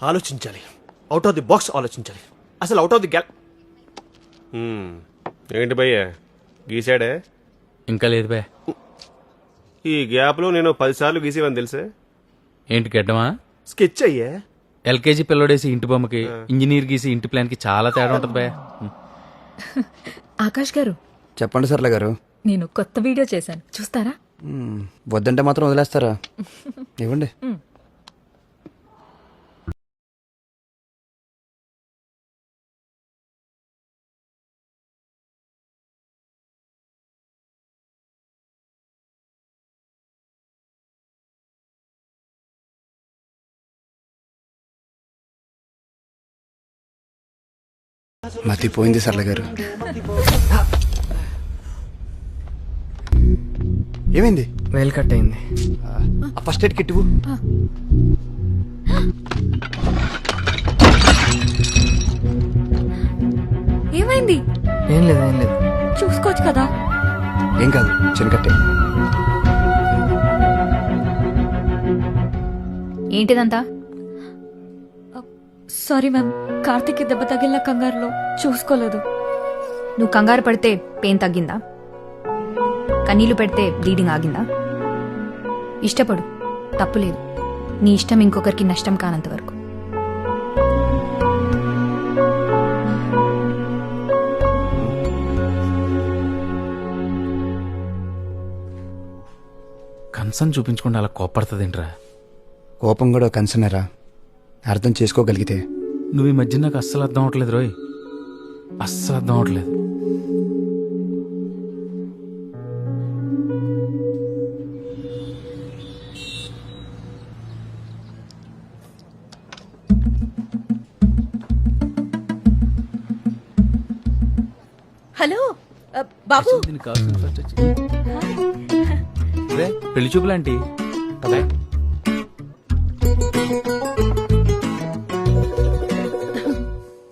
ఆలోచించాలి. Out of the box ఆలోచించాలి. అసలు అవుట్ ఆఫ్ ది గ్యాల్ ఏంటి భయ్య? గీసాడే ఇంకా లేదు బే ఈ గ్యాప్లో నేను పదిసార్లు గీసేవని తెలుసే? ఏంటి గడ్డమా? స్కెచ్ అయ్యే. ఎల్కేజీ పిల్లడేసి ఇంటి బొమ్మకి ఇంజనీర్ గీసి ఇంటి ప్లాన్కి చాలా తేడా ఉంటది బే ఆకాష్ గారు. చెప్పండి సర్లే గారు. నేను కొత్త వీడియో చేశాను. చూస్తారా. వద్దంటే మాత్రం వదిలేస్తారా? ఇవ్వండి. మతిపోయింది సర్లే గారు. ఏమైంది? వేలు కట్ అయింది. ఆ ఫస్ట్ ఎయిడ్ కిట్ ఇవ్వు. ఏమైంది? ఏం లేదు ఏం లేదు. చూసుకోవచ్చు కదా. ఏం కాదు చిన్న కట్టే. ఏంటిదంతా? సారీ మ్యామ్ కార్తీక్ దెబ్బ తగిలిన కంగారులో చూసుకోలేదు. నువ్వు కంగారు పడితే పెయిన్ తగ్గిందా? కన్నీళ్ళు పెడితే బ్లీడింగ్ ఆగిందా? ఇష్టపడు. తప్పులేదు నీ ఇష్టం ఇంకొకరికి నష్టం కానంత వరకు. కన్సర్న్ చూపించకుండా అలా కోపడుతుందేంట్రా కోపం కూడా కన్సనరా అర్థం చేసుకోగలిగితే. నువ్వు ఈ మధ్య నాకు అస్సలు అర్థం అవట్లేదు రోయ్. అస్సలు అర్థం అవట్లేదు. హలో అ, బాబు. దీనికి కావాల్సిన first వచ్చి- రే, పెళ్ళి చూపులాంటి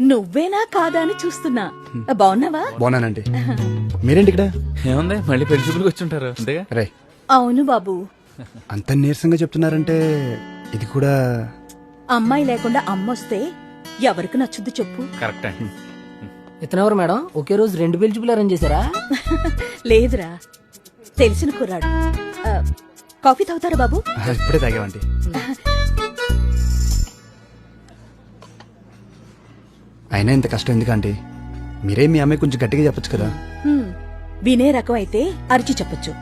నువ్వేనా కాదా అని చూస్తున్నా. బాగున్నావా? బాగున్నానండి. మీరేంటి ఇక్కడ? ఏముంది? మళ్ళీ పెళ్ళి చూపులకు వచ్చి ఉంటారు అంతేగా? రే. అవును బాబు. అంత నీరసంగా చెప్తున్నారంటే ఇది కూడా అమ్మాయి లేకుండా అమ్మొస్తే ఎవరికి నచ్చుద్ది చెప్పు. కరెక్ట్. అండి ఇతనెవరు మేడం? ఒకే రోజు రెండు పెళ్ళి చూపులు అరేంజ్ చేశారా? లేదురా. తెలిసిన కుర్రాడు. కాఫీ తాగుతారా బాబు? ఇప్పుడే తాగామండి అయినా ఇంత కష్టం ఎందుకంటే? మీరే మీ అమ్మాయి కొంచెం గట్టిగా చెప్పొచ్చు కదా. హ్మ్. వినే రకం అయితే అరిచి చెప్పొచ్చు.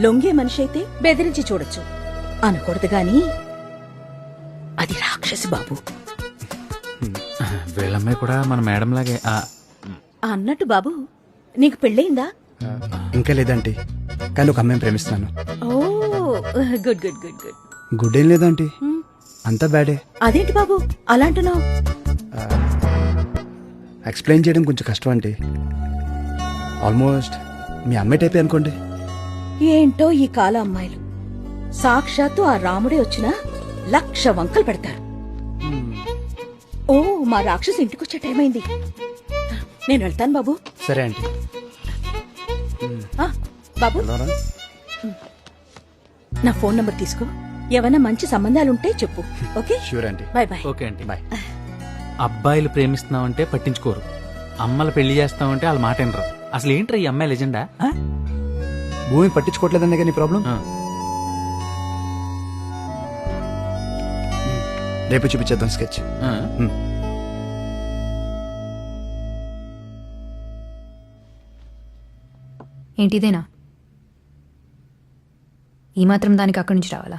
లొంగే మనిషి అయితే బెదిరించి చూడొచ్చు. అనకూడదు గాని అది రాక్షసి బాబు. వీళ్ళమ్మాయి కూడా మన మేడం లాగే ఆ, అన్నట్టు బాబు నీకు పెళ్ళయిందా? ఇంకా లేదంటే కానీ ఒక అమ్మాయిని ప్రేమిస్తున్నాను. ఓ good good good good. Good ఏం లేదంటే అంతా బ్యాడే. అదేంటి బాబు అలాంటున్నావు ఎక్స్ప్లెయిన్ చేయడం కొంచెం కష్టం అంటే ఆల్మోస్ట్ మీ అమ్మాయి టైపే అనుకోండి. ఏంటో ఈ కాల అమ్మాయిలు. సాక్షాత్తు ఆ రాముడే వచ్చినా లక్ష వంకలు పెడతారు. ఓ మా రాక్షసు ఇంటికొచ్చే టైం అయింది నేను వెళ్తాను బాబు. సరే ఆంటీ ఆ, బాబు? నా ఫోన్ నంబర్ తీసుకో. ఏమైనా మంచి సంబంధాలుంటే చెప్పు. Okay? Sure aunty bye bye. Okay అండి. బాయ్. అబ్బాయిలు ప్రేమిస్తున్నామంటే పట్టించుకోరు. అమ్మలు పెళ్ళి చేస్తామంటే వాళ్ళ మాట వినరు. అసలు ఏంట్రా ఈ అమ్మాయి లెజెండా? ఆ? భూమి పట్టించుకోవట్లేదనే కానీ ప్రాబ్లం. రేపు చూపించేద్దాం స్కెచ్. ఆ. ఏంటిదేనా? ఈ మాత్రం దానికి అక్కడి నుంచి రావాలా?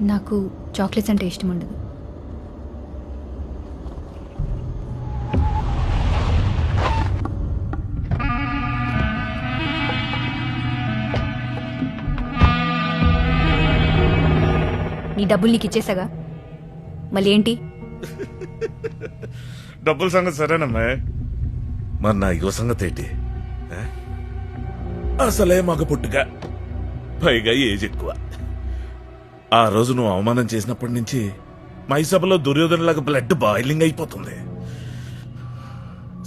నాకు చాక్లెట్స్ అంటే ఇష్టం ఉండదు. నీ డబ్బులు నీకు ఇచ్చేసాగా? మళ్ళీ ఏంటి? డబ్బుల సంగతి సరేనమ్మా మరి నా యువ సంగతి ఏంటి? అసలే మగ పుట్టుక. పైగా ఏజ్ ఎక్కువ. ఆ రోజు నువ్వు అవమానం చేసినప్పటి నుంచి మైసభలో దుర్యోధనలాగా బ్లడ్ బాయిలింగ్ అయిపోతుంది.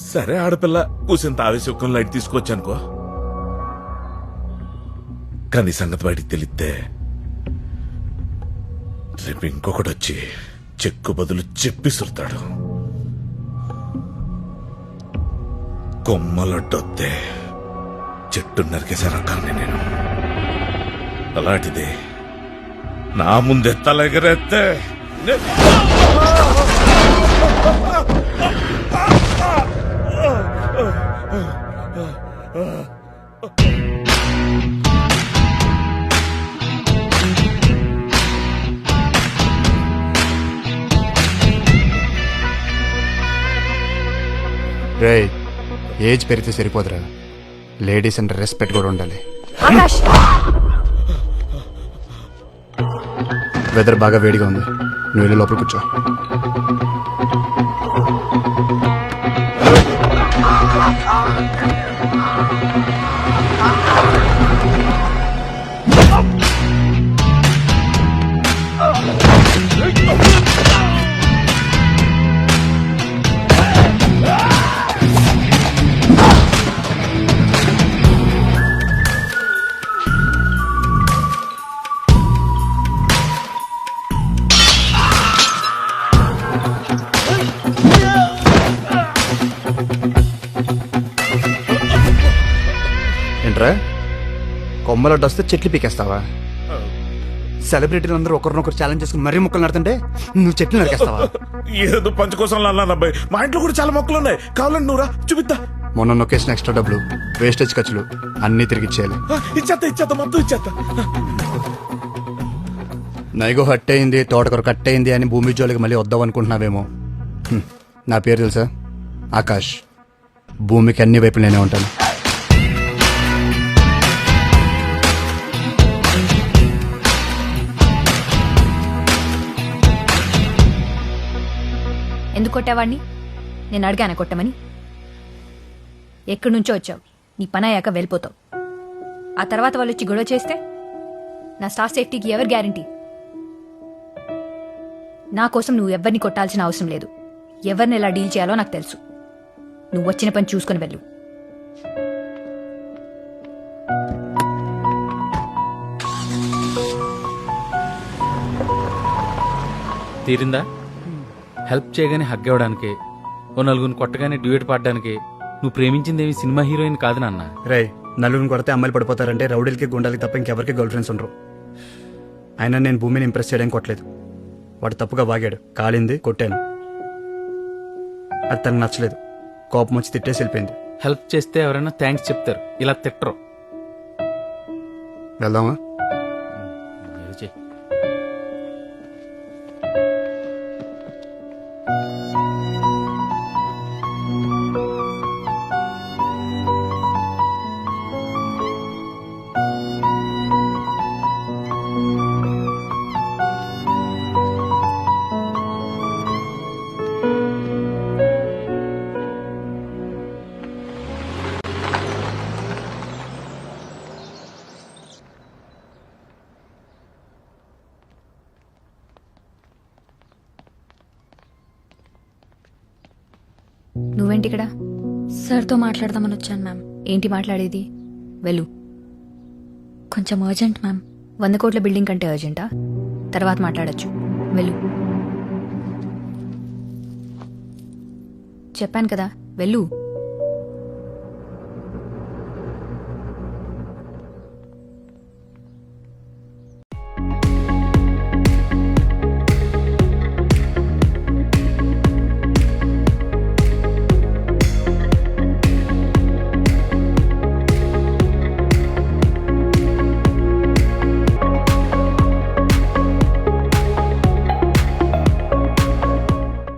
సరే ఆడపిల్ల కూసింత ఆవేశం లైట్ తీసుకొచ్చానుకో. కానీ సంగతి బయటికి తెలిస్తే రేపు ఇంకొకటి వచ్చి చెక్కు బదులు చెప్పిసురుతాడు కొమ్మలొడ్డొత్తే చెట్టు నరికేసారా కానీ నేను. అలాంటిది నా ముందే తలెగరెత్తే. నే- రే ఏజ్ పెరిగితే సరిపోదురా. లేడీస్ అంటే రెస్పెక్ట్ కూడా ఉండాలి. ఆకాష్! వెదర్ బాగా వేడిగా ఉంది. నువ్వు వెళ్ళి లోపల కూర్చో. ఏంట్రా కొమ్మలడ్డు వస్తే చెట్లు పీకేస్తావా? సెలబ్రిటీలు అందరూ ఒకరినొకరు ఛాలెంజ్ చేసుకుని మరీ మొక్కలు నడుతుంటే నువ్వు చెట్లు నరికేస్తావా? ఏదో పంచ కోసం అన్నాను అబ్బాయి. మా ఇంట్లో కూడా చాలా మొక్కలు ఉన్నాయి. కావాలండి నువ్వురా చూపిద్దా? మొన్న నొక్కేసిన ఎక్స్ట్రా డబ్బులు వేస్టేజ్ ఖర్చులు అన్నీ తిరిగి ఇచ్చేయాలి. ఆ, ఇచ్చేత్తా ఇచ్చేత్తా మొత్తం ఇచ్చేత్తా. నైగో హట్ అయింది తోటకూర కట్ అయింది అని భూమి జోలికి మళ్ళీ వద్దాం అనుకుంటున్నావేమో. నా పేరు తెలుసా? ఆకాష్. భూమికి అన్ని వైపులు నేనే ఉంటాను. ఎందుకు కొట్టావాడిని నేను అడిగాను కొట్టమని? ఎక్కడి నుంచో వచ్చావు. నీ పని అయ్యాక వెళ్ళిపోతావు. ఆ తర్వాత వాళ్ళు వచ్చి గొడవ చేస్తే? నా స్టాఫ్ సేఫ్టీకి ఎవరు గ్యారంటీ? నా కోసం నువ్వు ఎవరిని కొట్టాల్సిన అవసరం లేదు. ఎవరిని ఎలా డీల్ చేయాలో నాకు తెలుసు. నువ్వు వచ్చిన పని చూసుకొని వెళ్ళు. తీరిందా? హెల్ప్ చేయగానే హగ్ ఇవ్వడానికి ఓ నలుగురిని కొట్టగానే డ్యూయట్ పాడడానికి నువ్వు ప్రేమించిందేమి సినిమా హీరోయిన్ కాదు నాన్న. రే నలుగురిని కొడితే అమ్మాయిలు పడిపోతారంటే రౌడీలకి గుండాలకి తప్ప ఇంకెవరికి గర్ల్ ఫ్రెండ్స్ ఉండరు. అయినా నేను భూమిని ఇంప్రెస్ చేయడానికి కొట్టలేదు. వాడు తప్పుగా వాగాడు. కాలింది కొట్టాను. అది తనకు నచ్చలేదు. కోపం వచ్చి తిట్టేసి వెళ్ళిపోయింది. హెల్ప్ చేస్తే ఎవరైనా థ్యాంక్స్ చెప్తారు. ఇలా తిట్టరు. వెళ్దామా? నువ్వేంటి ఇక్కడ? సార్తో మాట్లాడదామని వచ్చాను మ్యామ్. ఏంటి మాట్లాడేది? వెళ్ళు. కొంచెం అర్జెంట్ మ్యామ్. వంద కోట్ల బిల్డింగ్ కంటే అర్జెంటా తర్వాత మాట్లాడొచ్చు. వెళ్ళు. చెప్పాను కదా. వెళ్ళు.